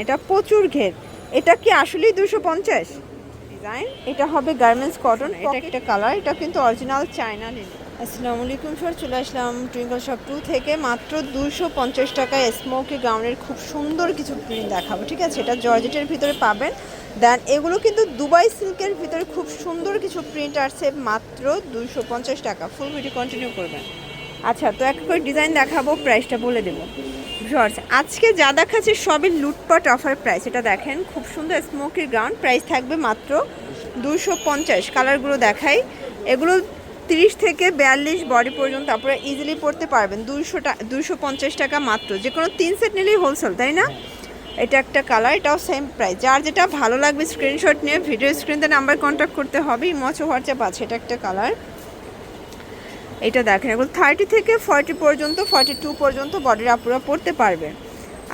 এটা প্রচুর ঘের। এটা কি আসলেই দুশো পঞ্চাশ? ডিজাইন এটা হবে গার্মেন্টস কটন এটা একটা কালার এটা কিন্তু অরিজিনাল চায়না লিন আসসালামু আলাইকুম স্যার চলে আসলাম টুইঙ্কল শপ টু থেকে। মাত্র দুশো পঞ্চাশ টাকায় স্মোকি গাউনের খুব সুন্দর কিছু প্রিন্ট দেখাবো ঠিক আছে? এটা জর্জেটের ভিতরে পাবেন। দেন এগুলো কিন্তু দুবাই সিল্কের ভিতরে খুব সুন্দর কিছু প্রিন্ট আসছে। মাত্র দুশো পঞ্চাশ টাকা। ফুল ভিডিও কন্টিনিউ করবেন। আচ্ছা তো এক করে ডিজাইন দেখাবো প্রাইসটা বলে দেবো। ভিউয়ার্স আজকে যা দেখাচ্ছে সবই লুটপাট অফার প্রাইস এটা দেখেন, খুব সুন্দর স্মোকি গ্রাউন্ড প্রাইস থাকবে মাত্র দুশো পঞ্চাশ। কালারগুলো দেখাই। এগুলো তিরিশ থেকে বিয়াল্লিশ বডি পর্যন্ত আপনারা ইজিলি পড়তে পারবেন। দুশো টা দুশো পঞ্চাশ টাকা মাত্র। যে কোনো তিন সেট নিলেই হোলসেল তাই না? এটা একটা কালার এটাও সেম প্রাইস যার যেটা ভালো লাগবে স্ক্রিনশট নিয়ে ভিডিও স্ক্রিনতে নাম্বার কন্ট্যাক্ট করতে হবে। ইমচ হোয়াটসঅ্যাপ আছে, এটা একটা কালার এটা দেখেন এগুলো থার্টি থেকে ফর্টি পর্যন্ত ফর্টি টু পর্যন্ত বডির আপুরা পরতে পারবে।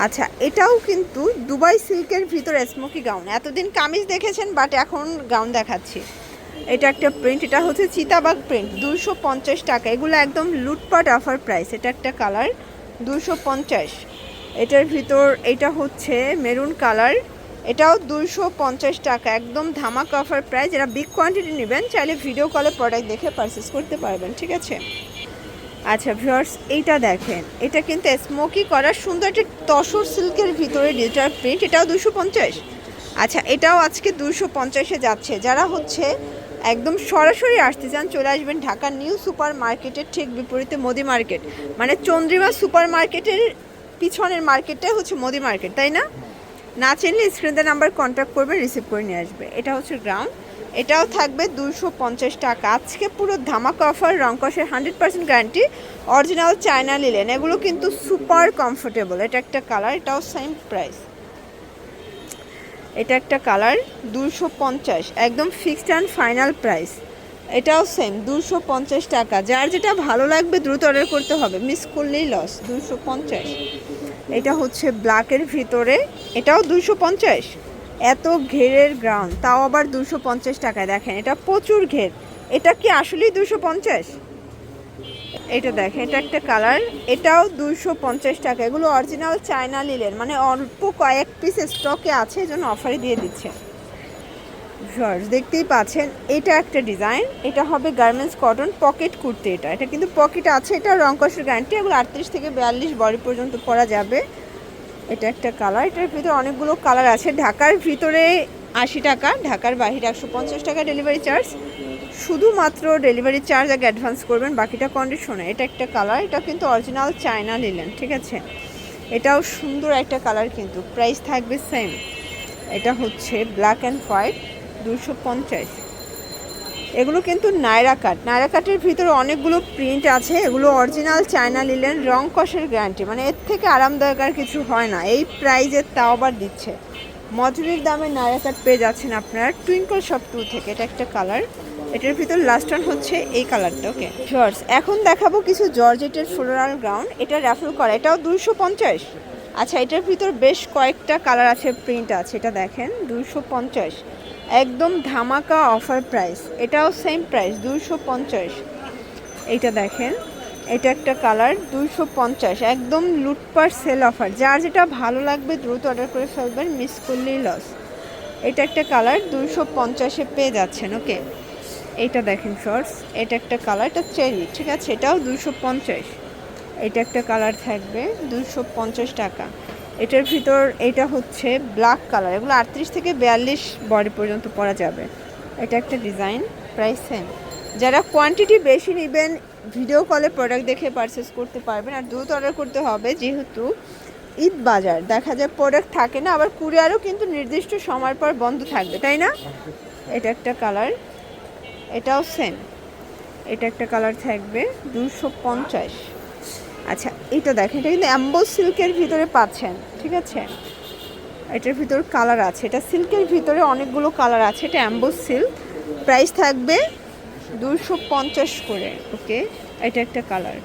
আচ্ছা এটাও কিন্তু দুবাই সিল্কের ভিতরে স্মোকি গাউন এতদিন কামিজ দেখেছেন বাট এখন গাউন দেখাচ্ছি। এটা একটা প্রিন্ট এটা হচ্ছে চিতাবাগ প্রিন্ট দুশো পঞ্চাশ টাকা। এগুলো একদম লুটপাট অফার প্রাইস এটা একটা কালার দুশো পঞ্চাশ। এটার ভিতর, এটা হচ্ছে মেরুন কালার এটাও দুশো পঞ্চাশ টাকা, একদম ধামাকা অফার প্রাইস যারা বিগ কোয়ান্টিটি নেবেন, চাইলে ভিডিও কলে প্রোডাক্ট দেখে পারচেস করতে পারবেন, ঠিক আছে? আচ্ছা ভিউয়ার্স এইটা দেখেন। এটা কিন্তু স্মোকি করার সুন্দর একটা তসর সিল্কের ভিতরে ডিজিটাল প্রিন্ট এটাও দুশো পঞ্চাশ। আচ্ছা এটাও আজকে দুশো পঞ্চাশে যাচ্ছে। যারা হচ্ছে একদম সরাসরি আসতে চান, চলে আসবেন ঢাকার নিউ সুপার মার্কেটের ঠিক বিপরীতে মোদি মার্কেট। মানে চন্দ্রিমা সুপার মার্কেটের পিছনের মার্কেটটাই হচ্ছে মোদি মার্কেট, তাই না? না চিনলে স্ক্রিনে নাম্বার কন্ট্যাক্ট করবে রিসিভ করে নিয়ে আসবে। এটা হচ্ছে গ্রাউন্ড এটাও থাকবে দুশো পঞ্চাশ টাকা। আজকে পুরো ধামাকা offer রংকসের hundred percent guarantee original China linen এগুলো কিন্তু সুপার কমফোর্টেবল এটা একটা কালার এটাও সেম প্রাইস এটা একটা কালার দুশো পঞ্চাশ। একদম ফিক্সড অ্যান্ড ফাইনাল প্রাইস এটাও সেম দুশো পঞ্চাশ টাকা। যার যেটা ভালো লাগবে দ্রুত অর্ডার করতে হবে। মিস করলেই লস দুশো পঞ্চাশ। এটা হচ্ছে ব্ল্যাকের ভিতরে। এটাও দুশো পঞ্চাশ। এত ঘেরের গ্রাউন্ড, তাও আবার দুশো পঞ্চাশ টাকায়। দেখেন, এটা প্রচুর ঘের। এটা কি আসলেই দুশো পঞ্চাশ? এটা দেখেন, এটা একটা কালার। এটাও দুশো পঞ্চাশ টাকা। এগুলো অরিজিনাল চায়না লিলেন মানে অল্প কয়েক পিস স্টকে আছে এই জন্য অফারে দিয়ে দিচ্ছে। ভিউয়ার্স, দেখতেই পাচ্ছেন, এটা একটা ডিজাইন। এটা হবে গার্মেন্টস কটন পকেট কুর্তি এটা। এটা কিন্তু পকেট আছে, এটা রংকসের গ্যারান্টি এগুলো আটত্রিশ থেকে বিয়াল্লিশ বডি পর্যন্ত পরা যাবে। এটা একটা কালার, এটার ভিতরে অনেকগুলো কালার আছে। ঢাকার ভিতরে আশি টাকা, ঢাকার বাইরে একশো পঞ্চাশ টাকা ডেলিভারি চার্জ শুধুমাত্র ডেলিভারি চার্জ আগে অ্যাডভান্স করবেন, বাকিটা কন্ডিশনে এটা একটা কালার, এটা কিন্তু অরিজিনাল চায়না নিলেন, ঠিক আছে? এটাও সুন্দর একটা কালার কিন্তু প্রাইস থাকবে সেম এটা হচ্ছে ব্ল্যাক অ্যান্ড হোয়াইট দুশো পঞ্চাশ। এগুলো কিন্তু নায়রা কাট নায়রা কাটের ভিতরে অনেকগুলো প্রিন্ট আছে। এগুলো অরিজিনাল চায়না লিলেন রং কষের গ্যারান্টি মানে এর থেকে আরামদায়ক আর কিছু হয় না। এই প্রাইজের তাও আবার দিচ্ছে। মজুরির দামে নায়রা কাট পেয়ে যাচ্ছেন আপনারা টুইঙ্কল শপ টু থেকে। এটা একটা কালার এটার ভিতর লাস্ট ওয়ান হচ্ছে এই কালারটা ওকে শর্টস এখন দেখাবো কিছু জর্জেটের ফ্লোরাল গ্রাউন্ড এটা র্যাফেল করা। এটাও দুশো পঞ্চাশ। আচ্ছা এটার ভিতর বেশ কয়েকটা কালার আছে প্রিন্ট আছে। এটা দেখেন দুশো পঞ্চাশ। একদম ধামাকা অফার প্রাইস এটাও সেম প্রাইস দুশো পঞ্চাশ। এইটা দেখেন, এটা একটা কালার দুশো পঞ্চাশ। একদম লুটপাট সেল অফার যার যেটা ভালো লাগবে দ্রুত অর্ডার করে ফেলবেন মিস করলেই লস এটা একটা কালার দুশো পঞ্চাশে পেয়ে যাচ্ছেন ওকে এইটা দেখেন শর্টস এটা একটা কালার এটা চেরি ঠিক আছে? এটাও দুশো পঞ্চাশ। এটা একটা কালার থাকবে দুশো পঞ্চাশ টাকা। এটার ভিতর এটা হচ্ছে ব্ল্যাক কালার এগুলো আটত্রিশ থেকে বিয়াল্লিশ বডি পর্যন্ত পরা যাবে। এটা একটা ডিজাইন প্রাইস সেম যারা কোয়ান্টিটি বেশি নেবেন ভিডিও কলে প্রোডাক্ট দেখে পারচেস করতে পারবেন আর দ্রুত অর্ডার করতে হবে যেহেতু ঈদ বাজার, দেখা যায় প্রোডাক্ট থাকে না, আবার কুরিয়ারও কিন্তু নির্দিষ্ট সময় পর বন্ধ থাকবে, তাই না? এটা একটা কালার এটাও সেম এটা একটা কালার থাকবে দুশো পঞ্চাশ। আচ্ছা এটা দেখেন, এটা কিন্তু অ্যাম্বো সিল্কের ভিতরে পাচ্ছেন, ঠিক আছে? এটার ভিতর কালার আছে। এটা সিল্কের ভিতরে অনেকগুলো কালার আছে, এটা অ্যাম্বো সিল্ক প্রাইস থাকবে দুশো পঞ্চাশ করে, ওকে? এটা একটা কালার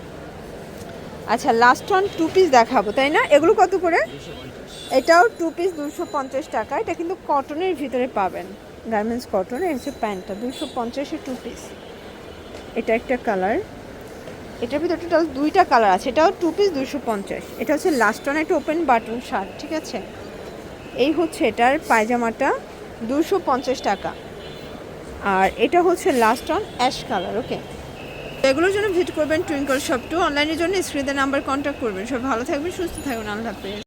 আচ্ছা লাস্ট ওয়ান টু পিস দেখাবো, তাই না? এগুলো কত করে? এটাও টু পিস দুশো পঞ্চাশ টাকা। এটা কিন্তু কটনের ভিতরে পাবেন। গার্মেন্টস কটন এই হচ্ছে প্যান্টটা দুশো পঞ্চাশে টু পিস এটা একটা কালার এটার ভিতরে টোটাল দুইটা কালার আছে। এটাও টু পিস দুশো পঞ্চাশ। এটা হচ্ছে লাস্ট ওয়ান একটা ওপেন বাটন শার্ট ঠিক আছে? এই হচ্ছে এটার পায়জামাটা দুশো পঞ্চাশ টাকা। আর এটা হচ্ছে last one ash colour okay এগুলোর জন্য ভিজিট করবেন টুইঙ্কল শপ টু অনলাইনের জন্য স্ক্রিনের নাম্বার কন্ট্যাক্ট করবেন। সব ভালো থাকবেন, সুস্থ থাকবেন। আল্লাহ হাফেজ।